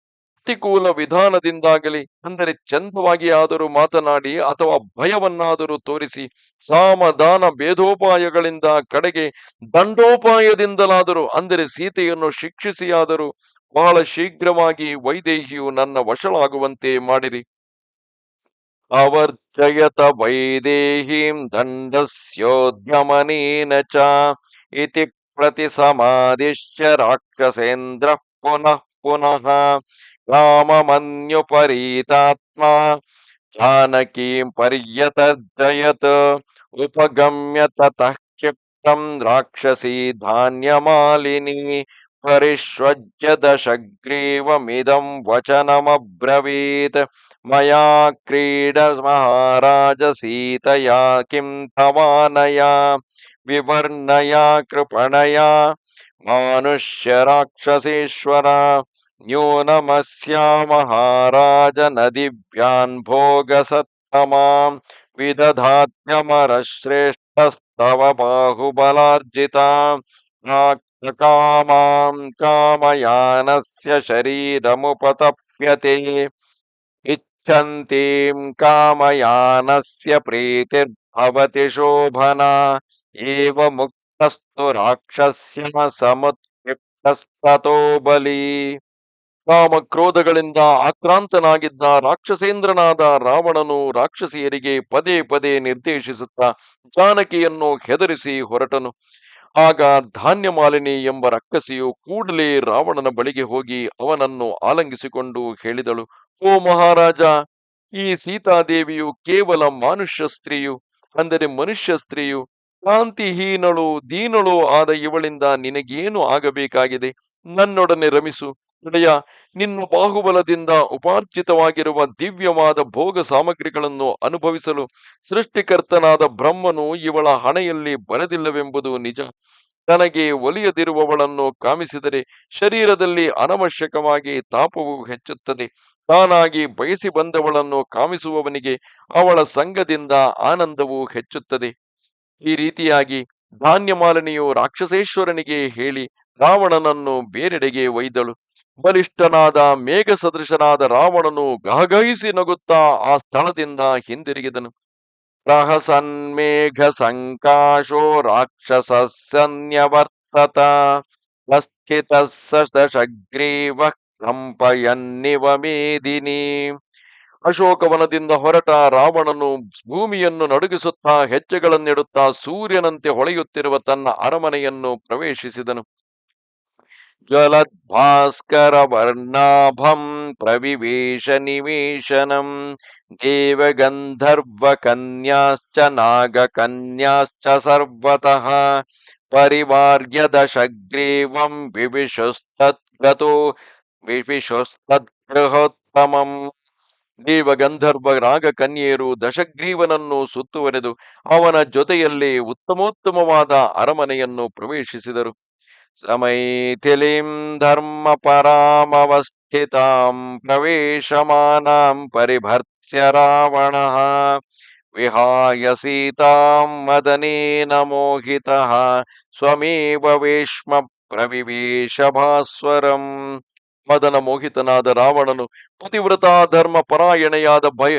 ಪ್ರತಿಕೂಲ ವಿಧಾನದಿಂದಾಗಲಿ ಅಂದರೆ ಚಂದವಾಗಿ ಆದರೂ ಮಾತನಾಡಿ ಅಥವಾ ಭಯವನ್ನಾದರೂ ತೋರಿಸಿ ಸಾಮದಾನ ಭೇದೋಪಾಯಗಳಿಂದ ಕಡೆಗೆ ದಂಡೋಪಾಯದಿಂದಲಾದರೂ ಅಂದರೆ ಸೀತೆಯನ್ನು ಶಿಕ್ಷಿಸಿಯಾದರೂ ಬಹಳ ಶೀಘ್ರವಾಗಿ ವೈದೇಹಿಯು ನನ್ನ ವಶಳಾಗುವಂತೆ ಮಾಡಿರಿ. ಅವರ್ಜಯತ ವೈದೇಹೀಂ ದಂಡಸ್ಯೋದ್ಯಮನೇನ ಚ ಇತಿ ಪ್ರತಿಸಮಾದಿಶ್ಯ ರಾಕ್ಷಸೇಂದ್ರ ಪುನಃ ಪುನಃ ರಾಮಮನ್ಯುಪರೀತಾತ್ಮ ಜಾನಕೀಂ ಪರ್ಯತರ್ಜಯತ್ ಉಪಗಮ್ಯ ತತಃ ಕ್ಷಿಪ್ತಂ ರಾಕ್ಷಸೀ ಧಾನ್ಯಮಾಲಿನಿ परिष्वज्यदशग्रीवमिदं वचनमब्रवीत्। मया क्रीडमहाराज सीतया किं तवानया विवर्णया कृपणया? मानुष्यराक्षसीश्वर न्यूनमस्या महाराज नदिभ्यान् भोगसत्तमाम् विदधात्यमरश्रेष्ठस्तव बाहुबलार्जिता ಕಾಮಾಂ ಕಾಮಯಾನಸ್ಯ ಶರೀರಮುಪತಪ್ಯತೆ ಇಚ್ಛಂತೀಂ ಕಾಮಯಾನಸ್ಯ ಪ್ರೀತಿರ್ಭವತಿ ಶೋಭನಾ ಏವ ಮುಕ್ತಸ್ತು ರಾಕ್ಷಸ್ಯ ಸಮುತ್ಕ್ಷಿಪ್ತಸ್ತತೋ ಬಲಿ ಕಾಮ ಕ್ರೋಧಗಳಿಂದ ಆಕ್ರಾಂತನಾಗಿದ್ದ ರಾಕ್ಷಸೇಂದ್ರನಾದ ರಾವಣನು ರಾಕ್ಷಸಿಯರಿಗೆ ಪದೇ ಪದೇ ನಿರ್ದೇಶಿಸುತ್ತಾ ಜಾನಕಿಯನ್ನು ಹೆದರಿಸಿ ಹೊರಟನು. ಆಗ ಧಾನ್ಯಮಾಲಿನಿ ಎಂಬ ರಕ್ಕಸಿಯು ಕೂಡಲೇ ರಾವಣನ ಬಳಿಗೆ ಹೋಗಿ ಅವನನ್ನು ಆಲಂಗಿಸಿಕೊಂಡು ಹೇಳಿದಳು, ಓ ಮಹಾರಾಜ, ಈ ಸೀತಾದೇವಿಯು ಕೇವಲ ಮಾನುಷ್ಯ ಸ್ತ್ರೀಯು, ಅಂದರೆ ಮನುಷ್ಯ ಸ್ತ್ರೀಯು ಕಾಂತಿಹೀನಳು ದೀನಳು ಆದ ಇವಳಿಂದ ನಿನಗೇನು ಆಗಬೇಕಾಗಿದೆ? ನನ್ನೊಡನೆ ರಮಿಸು. ನಡೆಯ, ನಿನ್ನ ಬಾಹುಬಲದಿಂದ ಉಪಾರ್ಜಿತವಾಗಿರುವ ದಿವ್ಯವಾದ ಭೋಗ ಸಾಮಗ್ರಿಗಳನ್ನು ಅನುಭವಿಸಲು ಸೃಷ್ಟಿಕರ್ತನಾದ ಬ್ರಹ್ಮನು ಇವಳ ಹಣೆಯಲ್ಲಿ ಬರೆದಿಲ್ಲವೆಂಬುದು ನಿಜ. ತನಗೆ ಒಲಿಯದಿರುವವಳನ್ನು ಕಾಮಿಸಿದರೆ ಶರೀರದಲ್ಲಿ ಅನವಶ್ಯಕವಾಗಿ ತಾಪವು ಹೆಚ್ಚುತ್ತದೆ. ತಾನಾಗಿ ಬಯಸಿ ಬಂದವಳನ್ನು ಕಾಮಿಸುವವನಿಗೆ ಅವಳ ಸಂಘದಿಂದ ಆನಂದವು ಹೆಚ್ಚುತ್ತದೆ. ಈ ರೀತಿಯಾಗಿ ಧಾನ್ಯಮಾಲಿನಿಯು ರಾಕ್ಷಸೇಶ್ವರನಿಗೆ ಹೇಳಿ ರಾವಣನನ್ನು ಬೇರೆಡೆಗೆ ಒಯ್ದಳು. ಬಲಿಷ್ಠನಾದ ಮೇಘ ಸದೃಶನಾದ ರಾವಣನು ಗಹಗಹಿಸಿ ನಗುತ್ತಾ ಆ ಸ್ಥಳದಿಂದ ಹಿಂದಿರುಗಿದನು. ರಹಸನ್ಮೇಘ ಸಂಕಾಶೋ ರಾಕ್ಷಸ ಕಂಪಯನ್ನಿವ ಮೇದಿನಿ. ಅಶೋಕವನದಿಂದ ಹೊರಟ ರಾವಣನು ಭೂಮಿಯನ್ನು ನಡುಗಿಸುತ್ತಾ ಹೆಜ್ಜೆಗಳನ್ನಿಡುತ್ತಾ ಸೂರ್ಯನಂತೆ ಹೊಳೆಯುತ್ತಿರುವ ತನ್ನ ಅರಮನೆಯನ್ನು ಪ್ರವೇಶಿಸಿದನು. ಜ್ವಲದ್ಭಾಸ್ಕರ ವರ್ಣಾಭಂ ಪ್ರವಿವೇಶ ನಿವೇಶನಂ ದೇವಗಂಧರ್ವ ಕನ್ಯಾಶ್ಚ ನಾಗ ಕನ್ಯಾಶ್ಚ ಸರ್ವತಃ ಪರಿವಾರ್ಯ ದಶಗ್ರೀವಂ ವಿವಿಶುಸ್ತದ್ಗತೋ ವಿವಿಶುಸ್ತದ್ಗೃಹೋತ್ತಮಂ ದೇವಗಂಧರ್ವ ರಾಗಕನ್ಯೆಯರು ದಶಗ್ರೀವನನ್ನು ಸುತ್ತುವರೆದು ಅವನ ಜೊತೆಯಲ್ಲಿ ಉತ್ತಮೋತ್ತಮವಾದ ಅರಮನೆಯನ್ನು ಪ್ರವೇಶಿಸಿದರು. ಸಮೈಥಿಲಿಂ ಧರ್ಮ ಪರಾಮವಸ್ಥಿತಾಂ ಪ್ರವೇಶಮಾನಾಂ ಪರಿಭರ್ತ್ಯ ರಾವಣ ವಿಹಾಯ ಸೀತಾಂ ಮದನೇನ ಮೋಹಿತಃ ಸ್ವಮೇವ ವೇಷ್ಮ ಪ್ರವಿವೇಶ ಭಾಸ್ವರಂ ಮದನ ಮೋಹಿತನಾದ ರಾವಣನು ಪತಿವ್ರತಾ ಧರ್ಮ ಪರಾಯಣೆಯಾದ ಭಯ,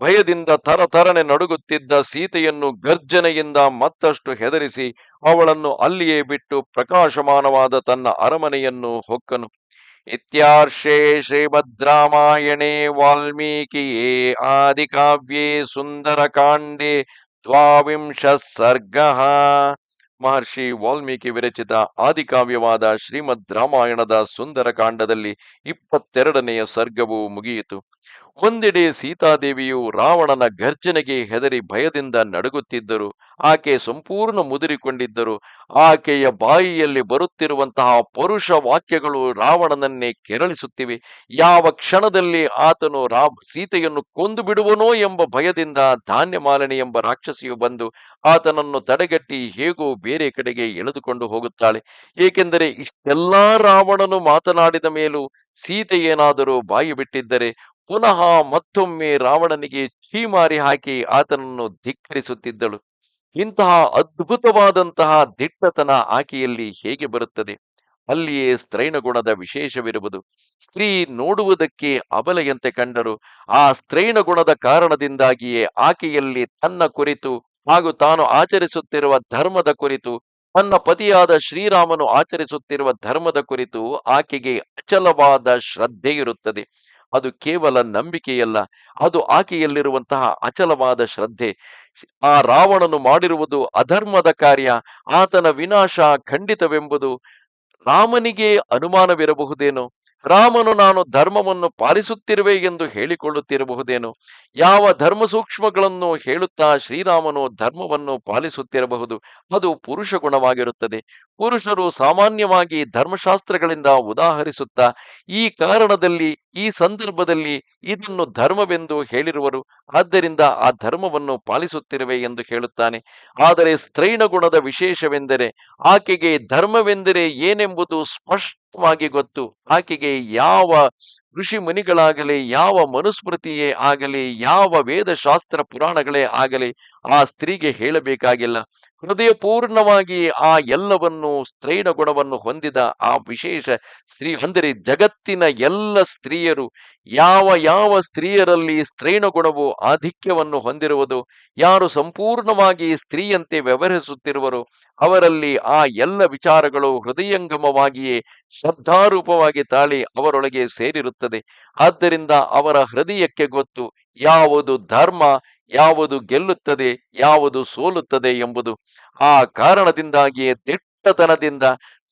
ಭಯದಿಂದ ತರತರನೆ ನಡುಗುತ್ತಿದ್ದ ಸೀತೆಯನ್ನು ಗರ್ಜನೆಯಿಂದ ಮತ್ತಷ್ಟು ಹೆದರಿಸಿ ಅವಳನ್ನು ಅಲ್ಲಿಯೇ ಬಿಟ್ಟು ಪ್ರಕಾಶಮಾನವಾದ ತನ್ನ ಅರಮನೆಯನ್ನು ಹೊಕ್ಕನು. ಇತ್ಯಾರ್ಷೇ ಶ್ರೀಮದ್ರಾಮಾಯಣೆ ವಾಲ್ಮೀಕಿಯೇ ಆದಿಕಾವ್ಯೇ ಸುಂದರಕಾಂಡೆ ದ್ವಾವಿಂಶ ಸರ್ಗ. ಮಹರ್ಷಿ ವಾಲ್ಮೀಕಿ ವಿರಚಿತ ಆದಿಕಾವ್ಯವಾದ ಶ್ರೀಮದ್ ರಾಮಾಯಣದ ಸುಂದರಕಾಂಡದಲ್ಲಿ ಇಪ್ಪತ್ತೆರಡನೆಯ ಸರ್ಗವು ಮುಗಿಯಿತು. ಒಂದೆಡೆ ಸೀತಾದೇವಿಯು ರಾವಣನ ಗರ್ಜನೆಗೆ ಹೆದರಿ ಭಯದಿಂದ ನಡುಗುತ್ತಿದ್ದರು. ಆಕೆ ಸಂಪೂರ್ಣ ಮುದುರಿಕೊಂಡಿದ್ದರು. ಆಕೆಯ ಬಾಯಿಯಲ್ಲಿ ಬರುತ್ತಿರುವಂತಹ ಪರುಷ ವಾಕ್ಯಗಳು ರಾವಣನನ್ನೇ ಕೆರಳಿಸುತ್ತಿವೆ. ಯಾವ ಕ್ಷಣದಲ್ಲಿ ಆತನು ರಾ ಸೀತೆಯನ್ನು ಕೊಂದು ಬಿಡುವನೋ ಎಂಬ ಭಯದಿಂದ ಧಾನ್ಯಮಾಲಿನಿ ಎಂಬ ರಾಕ್ಷಸಿಯು ಬಂದು ಆತನನ್ನು ತಡೆಗಟ್ಟಿ ಹೇಗೋ ಬೇರೆ ಕಡೆಗೆ ಎಳೆದುಕೊಂಡು ಹೋಗುತ್ತಾಳೆ. ಏಕೆಂದರೆ ಇಷ್ಟೆಲ್ಲಾ ರಾವಣನು ಮಾತನಾಡಿದ ಮೇಲೂ ಸೀತೆ ಏನಾದರೂ ಬಾಯಿ ಬಿಟ್ಟಿದ್ದರೆ ಪುನಃ ಮತ್ತೊಮ್ಮೆ ರಾವಣನಿಗೆ ಛೀಮಾರಿ ಹಾಕಿ ಆತನನ್ನು ಧಿಕ್ಕರಿಸುತ್ತಿದ್ದಳು. ಇಂತಹ ಅದ್ಭುತವಾದಂತಹ ದಿಟ್ಟತನ ಆಕೆಯಲ್ಲಿ ಹೇಗೆ ಬರುತ್ತದೆ? ಅಲ್ಲಿಯೇ ಸ್ತ್ರೈಣಗುಣದ ವಿಶೇಷವಿರುವುದು. ಸ್ತ್ರೀ ನೋಡುವುದಕ್ಕೆ ಅಬಲೆಯಂತೆ ಕಂಡರು. ಆ ಸ್ತ್ರೈಣಗುಣದ ಕಾರಣದಿಂದಾಗಿಯೇ ಆಕೆಯಲ್ಲಿ ತನ್ನ ಕುರಿತು ಹಾಗೂ ತಾನು ಆಚರಿಸುತ್ತಿರುವ ಧರ್ಮದ ಕುರಿತು, ತನ್ನ ಪತಿಯಾದ ಶ್ರೀರಾಮನು ಆಚರಿಸುತ್ತಿರುವ ಧರ್ಮದ ಕುರಿತು ಆಕೆಗೆ ಅಚಲವಾದ ಶ್ರದ್ಧೆ ಇರುತ್ತದೆ ಅದು ಕೇವಲ ನಂಬಿಕೆಯಲ್ಲ, ಅದು ಆಕೆಯಲ್ಲಿರುವಂತಹ ಅಚಲವಾದ ಶ್ರದ್ಧೆ. ಆ ರಾವಣನು ಮಾಡಿರುವುದು ಅಧರ್ಮದ ಕಾರ್ಯ, ಆತನ ವಿನಾಶ ಖಂಡಿತವೆಂಬುದು ರಾಮನಿಗೆ ಅನುಮಾನವಿರಬಹುದೇನೋ? ರಾಮನು ನಾನು ಧರ್ಮವನ್ನು ಪಾಲಿಸುತ್ತಿರುವೆ ಎಂದು ಹೇಳಿಕೊಳ್ಳುತ್ತಿರಬಹುದೇನು? ಯಾವ ಧರ್ಮ ಸೂಕ್ಷ್ಮಗಳನ್ನು ಹೇಳುತ್ತಾ ಶ್ರೀರಾಮನು ಧರ್ಮವನ್ನು ಪಾಲಿಸುತ್ತಿರಬಹುದು, ಅದು ಪುರುಷ ಗುಣವಾಗಿರುತ್ತದೆ. ಪುರುಷರು ಸಾಮಾನ್ಯವಾಗಿ ಧರ್ಮಶಾಸ್ತ್ರಗಳಿಂದ ಉದಾಹರಿಸುತ್ತಾ ಈ ಕಾರಣದಲ್ಲಿ, ಈ ಸಂದರ್ಭದಲ್ಲಿ ಇದನ್ನು ಧರ್ಮವೆಂದು ಹೇಳಿರುವರು. ಆದ್ದರಿಂದ ಆ ಧರ್ಮವನ್ನು ಪಾಲಿಸುತ್ತಿರುವೆ ಎಂದು ಹೇಳುತ್ತಾನೆ. ಆದರೆ ಸ್ತ್ರೈಣ ಗುಣದ ವಿಶೇಷವೆಂದರೆ ಆಕೆಗೆ ಧರ್ಮವೆಂದರೆ ಏನೆಂಬುದು ಸ್ಪಷ್ಟವಾಗಿ ಗೊತ್ತು. ಆಕೆಗೆ ಯಾವ ಋಷಿ ಮುನಿಗಳಾಗಲಿ ಯಾವ ಮನುಸ್ಮೃತಿಯೇ ಆಗಲಿ, ಯಾವ ವೇದ ಶಾಸ್ತ್ರ ಪುರಾಣಗಳೇ ಆಗಲಿ, ಆ ಸ್ತ್ರೀಗೆ ಹೇಳಬೇಕಾಗಿಲ್ಲ. ಹೃದಯಪೂರ್ಣವಾಗಿ ಆ ಎಲ್ಲವನ್ನು ಸ್ತ್ರೈಣ ಗುಣವನ್ನು ಹೊಂದಿದ ಆ ವಿಶೇಷ ಸ್ತ್ರೀ ಅಂದರೆ ಜಗತ್ತಿನ ಎಲ್ಲ ಸ್ತ್ರೀಯರು ಯಾವ ಯಾವ ಸ್ತ್ರೀಯರಲ್ಲಿ ಸ್ತ್ರೀನ ಗುಣವು ಆಧಿಕ್ಯವನ್ನು ಹೊಂದಿರುವುದು, ಯಾರು ಸಂಪೂರ್ಣವಾಗಿ ಸ್ತ್ರೀಯಂತೆ ವ್ಯವಹರಿಸುತ್ತಿರುವರು, ಅವರಲ್ಲಿ ಆ ಎಲ್ಲ ವಿಚಾರಗಳು ಹೃದಯಂಗಮವಾಗಿಯೇ ಶ್ರದ್ಧಾರೂಪವಾಗಿ ತಾಳಿ ಅವರೊಳಗೆ ಸೇರಿರುತ್ತದೆ. ಆದ್ದರಿಂದ ಅವರ ಹೃದಯಕ್ಕೆ ಗೊತ್ತು ಯಾವುದು ಧರ್ಮ, ಯಾವುದು ಗೆಲ್ಲುತ್ತದೆ, ಯಾವುದು ಸೋಲುತ್ತದೆ ಎಂಬುದು. ಆ ಕಾರಣದಿಂದಾಗಿಯೇ ದಿಟ್ಟತನದಿಂದ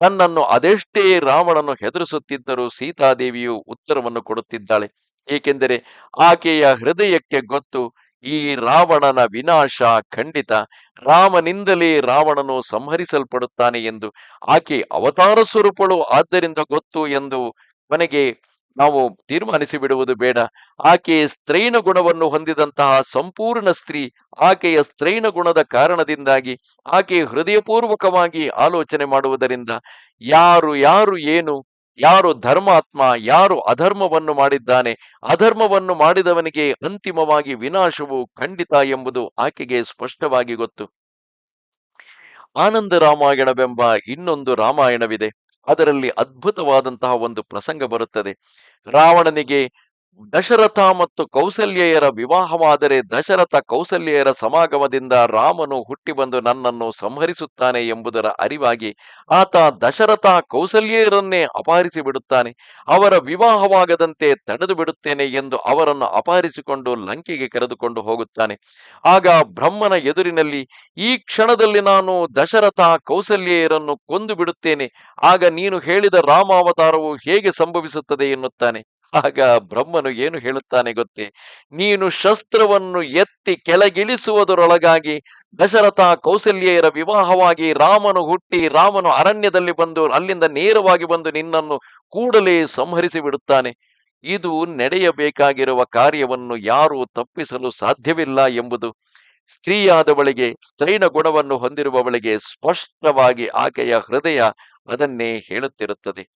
ತನ್ನನ್ನು ಅದೆಷ್ಟೇ ರಾವಣನು ಹೆದರಿಸುತ್ತಿದ್ದರೂ ಸೀತಾದೇವಿಯು ಉತ್ತರವನ್ನು ಕೊಡುತ್ತಿದ್ದಾಳೆ. ಏಕೆಂದರೆ ಆಕೆಯ ಹೃದಯಕ್ಕೆ ಗೊತ್ತು, ಈ ರಾವಣನ ವಿನಾಶ ಖಂಡಿತ ರಾಮನಿಂದಲೇ ರಾವಣನು ಸಂಹರಿಸಲ್ಪಡುತ್ತಾನೆ ಎಂದು, ಆಕೆ ಅವತಾರ ಸ್ವರೂಪಳು ಆದ್ದರಿಂದ ಗೊತ್ತು ಎಂದು ಕೊನೆಗೆ ನಾವು ತೀರ್ಮಾನಿಸಿ ಬಿಡುವುದು ಬೇಡ. ಆಕೆಯ ಸ್ತ್ರೈನ ಗುಣವನ್ನು ಹೊಂದಿದಂತಹ ಸಂಪೂರ್ಣ ಸ್ತ್ರೀ, ಆಕೆಯ ಸ್ತ್ರೈನ ಗುಣದ ಕಾರಣದಿಂದಾಗಿ ಆಕೆ ಹೃದಯಪೂರ್ವಕವಾಗಿ ಆಲೋಚನೆ ಮಾಡುವುದರಿಂದ ಯಾರು ಯಾರು ಏನು, ಯಾರು ಧರ್ಮಾತ್ಮ, ಯಾರು ಅಧರ್ಮವನ್ನು ಮಾಡಿದ್ದಾನೆ, ಅಧರ್ಮವನ್ನು ಮಾಡಿದವನಿಗೆ ಅಂತಿಮವಾಗಿ ವಿನಾಶವು ಖಂಡಿತ ಎಂಬುದು ಆಕೆಗೆ ಸ್ಪಷ್ಟವಾಗಿ ಗೊತ್ತು. ಆನಂದ ರಾಮಾಯಣವೆಂಬ ಇನ್ನೊಂದು ರಾಮಾಯಣವಿದೆ. ಅದರಲ್ಲಿ ಅದ್ಭುತವಾದಂತಹ ಒಂದು ಪ್ರಸಂಗ ಬರುತ್ತದೆ. ರಾವಣನಿಗೆ ದಶರಥ ಮತ್ತು ಕೌಸಲ್ಯೆಯರ ವಿವಾಹವಾದರೆ ದಶರಥ ಕೌಸಲ್ಯೆಯರ ಸಮಾಗಮದಿಂದ ರಾಮನು ಹುಟ್ಟಿ ಬಂದು ನನ್ನನ್ನು ಸಂಹರಿಸುತ್ತಾನೆ ಎಂಬುದರ ಅರಿವಾಗಿ ಆತ ದಶರಥ ಕೌಸಲ್ಯರನ್ನೇ ಅಪಹರಿಸಿ ಬಿಡುತ್ತಾನೆ. ಅವರ ವಿವಾಹವಾಗದಂತೆ ತಡೆದು ಬಿಡುತ್ತೇನೆ ಎಂದು ಅವರನ್ನು ಅಪಹರಿಸಿಕೊಂಡು ಲಂಕೆಗೆ ಕರೆದುಕೊಂಡು ಹೋಗುತ್ತಾನೆ. ಆಗ ಬ್ರಹ್ಮನ ಎದುರಿನಲ್ಲಿ ಈ ಕ್ಷಣದಲ್ಲಿ ನಾನು ದಶರಥ ಕೌಸಲ್ಯೆಯರನ್ನು ಕೊಂದು ಬಿಡುತ್ತೇನೆ. ಆಗ ನೀನು ಹೇಳಿದ ರಾಮಾವತಾರವು ಹೇಗೆ ಸಂಭವಿಸುತ್ತದೆ ಎನ್ನುತ್ತಾನೆ. ಆಗ ಬ್ರಹ್ಮನು ಏನು ಹೇಳುತ್ತಾನೆ ಗೊತ್ತೇ? ನೀನು ಶಸ್ತ್ರವನ್ನು ಎತ್ತಿ ಕೆಳಗಿಳಿಸುವುದರೊಳಗಾಗಿ ದಶರಥ ಕೌಸಲ್ಯರ ವಿವಾಹವಾಗಿ ರಾಮನು ಹುಟ್ಟಿ ರಾಮನು ಅರಣ್ಯದಲ್ಲಿ ಬಂದು ಅಲ್ಲಿಂದ ನೇರವಾಗಿ ಬಂದು ನಿನ್ನನ್ನು ಕೂಡಲೇ ಸಂಹರಿಸಿ ಬಿಡುತ್ತಾನೆ. ಇದು ನಡೆಯಬೇಕಾಗಿರುವ ಕಾರ್ಯವನ್ನು ಯಾರೂ ತಪ್ಪಿಸಲು ಸಾಧ್ಯವಿಲ್ಲ ಎಂಬುದು ಸ್ತ್ರೀಯಾದವಳಿಗೆ ಸ್ತ್ರೀನ ಗುಣವನ್ನು ಹೊಂದಿರುವವಳಿಗೆ ಸ್ಪಷ್ಟವಾಗಿ ಆಕೆಯ ಹೃದಯ ಅದನ್ನೇ ಹೇಳುತ್ತಿರುತ್ತದೆ.